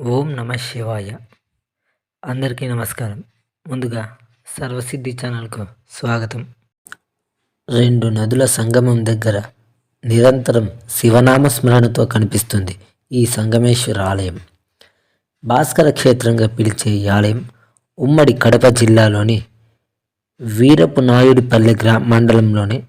ఓం నమ శివాయ. అందరికీ నమస్కారం. ముందుగా సర్వసిద్ధి ఛానల్కు స్వాగతం. రెండు నదుల సంగమం దగ్గర నిరంతరం శివనామ స్మరణతో కనిపిస్తుంది ఈ సంగమేశ్వర ఆలయం. భాస్కర క్షేత్రంగా పిలిచే ఈ ఆలయం ఉమ్మడి కడప జిల్లాలోని వీరపు నాయుడిపల్లె గ్రా మండలంలోని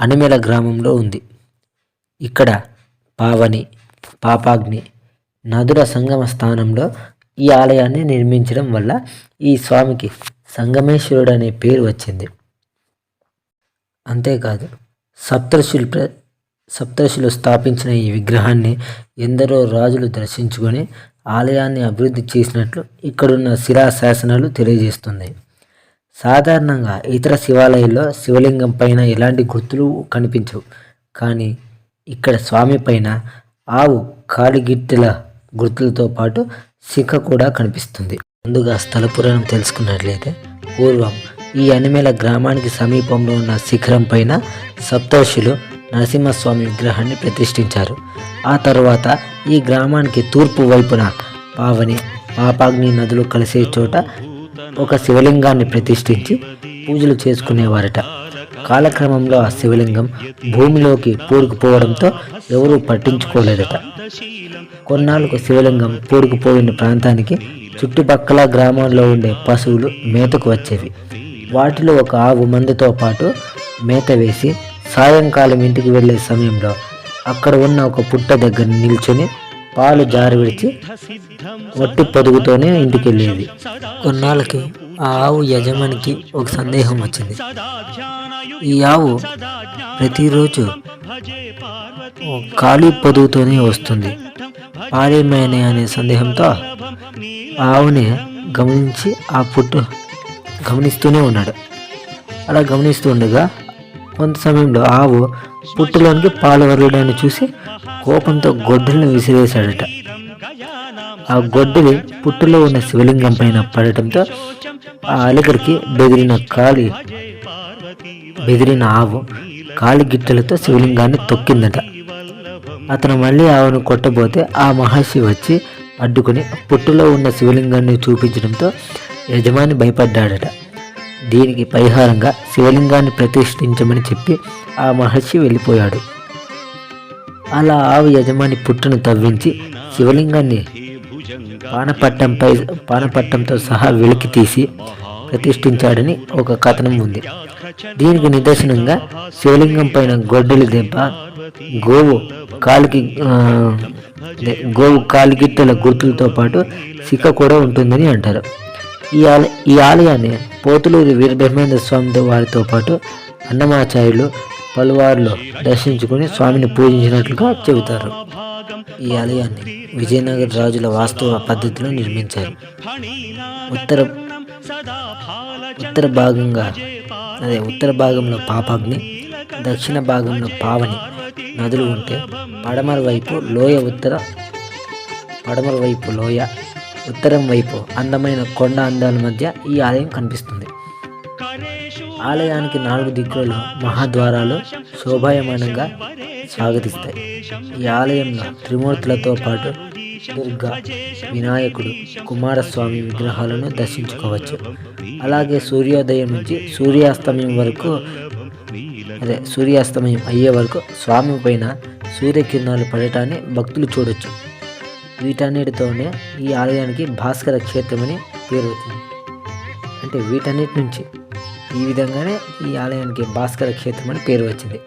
అనిమెల గ్రామంలో ఉంది. ఇక్కడ పావని పాపాగ్ని నదుల సంగమ స్థానంలో ఈ ఆలయాన్ని నిర్మించడం వల్ల ఈ స్వామికి సంగమేశ్వరుడు అనే పేరు వచ్చింది. అంతేకాదు సప్తర్షులు ప్ర సప్తర్షులు స్థాపించిన ఈ విగ్రహాన్ని ఎందరో రాజులు దర్శించుకొని ఆలయాన్ని అభివృద్ధి చేసినట్లు ఇక్కడున్న శిలా శాసనాలు తెలియజేస్తున్నాయి. సాధారణంగా ఇతర శివాలయాల్లో శివలింగం పైన ఎలాంటి గుర్తులు కనిపించవు. కానీ ఇక్కడ స్వామి పైన ఆవు కాలిగిట్టెల గుర్తులతో పాటు శిఖ కూడా కనిపిస్తుంది. ముందుగా స్థల పురాణం తెలుసుకున్నట్లయితే పూర్వం ఈ అనిమేల గ్రామానికి సమీపంలో ఉన్న శిఖరం పైన సప్తర్షులు నరసింహస్వామి విగ్రహాన్ని ప్రతిష్ఠించారు. ఆ తర్వాత ఈ గ్రామానికి తూర్పు వైపున పావని పాపాగ్ని నదులు కలిసే చోట ఒక శివలింగాన్ని ప్రతిష్ఠించి పూజలు చేసుకునేవారట. కాలక్రమంలో ఆ శివలింగం భూమిలోకి పూరుకుపోవడంతో ఎవరూ పట్టించుకోలేదట. కొన్నాళ్ళకు శివలింగం పూరుకుపోయిన ప్రాంతానికి చుట్టుపక్కల గ్రామాల్లో ఉండే పశువులు మేతకు వచ్చేవి. వాటిలో ఒక ఆవు మందుతో పాటు మేత వేసి సాయంకాలం ఇంటికి వెళ్ళే సమయంలో అక్కడ ఉన్న ఒక పుట్ట దగ్గర నిల్చొని పాలు జారి విడిచి వట్టి పొదుగుతోనే ఇంటికి వెళ్ళేది. కొన్నాళ్ళకి ఆ ఆవు యజమానికి ఒక సందేహం వచ్చింది. ఈ ఆవు ప్రతిరోజు ఖాళీ పొదుగుతోనే వస్తుంది. పాడేమైనా అనే సందేహంతో ఆ ఆవుని గమనించి ఆ పుట్టు గమనిస్తూనే ఉన్నాడు. అలా గమనిస్తూ ఉండగా కొంత సమయంలో ఆవు పుట్టులోనికి పాలు వరలడాన్ని చూసి కోపంతో గొడ్డలను విసిరేశాడట. ఆ గొడ్డలి పుట్టులో ఉన్న శివలింగం పైన పడటంతో అలిగరికి బెదిరిన కాలి బెదిరిన ఆవు కాలి గిట్టెలతో శివలింగాన్ని తొక్కిందట. అతను మళ్ళీ ఆవును కొట్టబోతే ఆ మహర్షి వచ్చి అడ్డుకుని పుట్టులో ఉన్న శివలింగాన్ని చూపించడంతో యజమాని భయపడ్డాడట. దీనికి పరిహారంగా శివలింగాన్ని ప్రతిష్ఠించమని చెప్పి ఆ మహర్షి వెళ్ళిపోయాడు. అలా ఆవు యజమాని పుట్టును తవ్వించి శివలింగాన్ని పానపట్టంపై పానపట్టంతో సహా వెలికి తీసి ప్రతిష్ఠించాడని ఒక కథనం ఉంది. దీనికి నిదర్శనంగా శివలింగం పైన గొడ్డలి దెబ్బ గోవు కాలికి గోవు కాలిగిట్టల గుర్తులతో పాటు సిక్క కూడా ఉంటుందని అంటారు. ఈ ఆలయ ఈ ఆలయాన్ని పోతులూరి వీరబ్రహ్మేంద్ర స్వామితో వారితో పాటు అన్నమాచార్యులు పలువారులు దర్శించుకుని స్వామిని పూజించినట్లుగా చెబుతారు. ఈ ఆలయాన్ని విజయనగర రాజుల వాస్తవ పద్ధతిలో నిర్మించారు. ఉత్తర ఉత్తర భాగంగా అదే ఉత్తర భాగంలో పాపాగ్ని దక్షిణ భాగంలో పావని నదులు ఉంటే పడమర వైపు లోయ ఉత్తర పడమర వైపు లోయ ఉత్తరం వైపు అందమైన కొండ అందాల మధ్య ఈ ఆలయం కనిపిస్తుంది. ఆలయానికి నాలుగు దిక్కులలో మహాద్వారాలు శోభాయమానంగా స్వాగతిస్తాయి. ఈ ఆలయంలో త్రిమూర్తులతో పాటు దుర్గా వినాయకుడు కుమారస్వామి విగ్రహాలను దర్శించుకోవచ్చు. అలాగే సూర్యోదయం నుంచి సూర్యాస్తమయం వరకు అదే సూర్యాస్తమయం అయ్యే వరకు స్వామి పైన సూర్యకిరణాలు పడటాన్ని భక్తులు చూడొచ్చు. వీటన్నిటితోనే ఈ ఆలయానికి భాస్కర క్షేత్రమని పేరు వచ్చింది. అంటే వీటన్నిటి నుంచి ఈ విధంగానే ఈ ఆలయానికి భాస్కర క్షేత్రం అని పేరు వచ్చింది.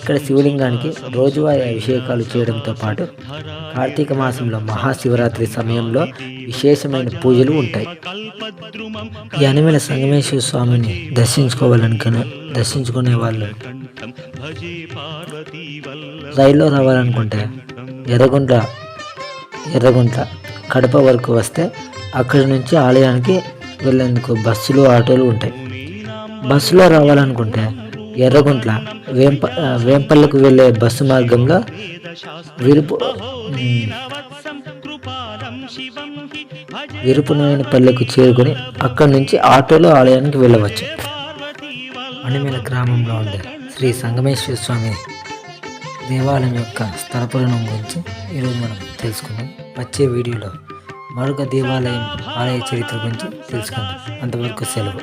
ఇక్కడ శివలింగానికి రోజువారీ అభిషేకాలు చేయడంతో పాటు కార్తీక మాసంలో మహాశివరాత్రి సమయంలో విశేషమైన పూజలు ఉంటాయి. ఈ అనిమల సంగమేశ్వర స్వామిని దర్శించుకోవాలనుకునే దర్శించుకునే వాళ్ళు రైల్లో రావాలనుకుంటే ఎర్రగుంట ఎర్రగుంట కడప వరకు వస్తే అక్కడి నుంచి ఆలయానికి వెళ్ళేందుకు బస్సులు ఆటోలు ఉంటాయి. బస్సులో రావాలనుకుంటే ఎర్రగుంట్ల వేంప ఆ, వేంపల్లికి వెళ్ళే బస్సు మార్గంలో విరుపు ఉమ్, పల్లెకు చేరుకుని అక్కడి నుంచి ఆటోలో ఆలయానికి వెళ్ళవచ్చు. అనిమేల గ్రామంలో ఉండే శ్రీ సంగమేశ్వర స్వామి దేవాలయం యొక్క స్థల పురాణం గురించి ఈరోజు మనం తెలుసుకుందాం. వచ్చే వీడియోలో మరొక దేవాలయం ఆలయ చరిత్ర గురించి తెలుసుకుందాం. అంతవరకు సెలవు.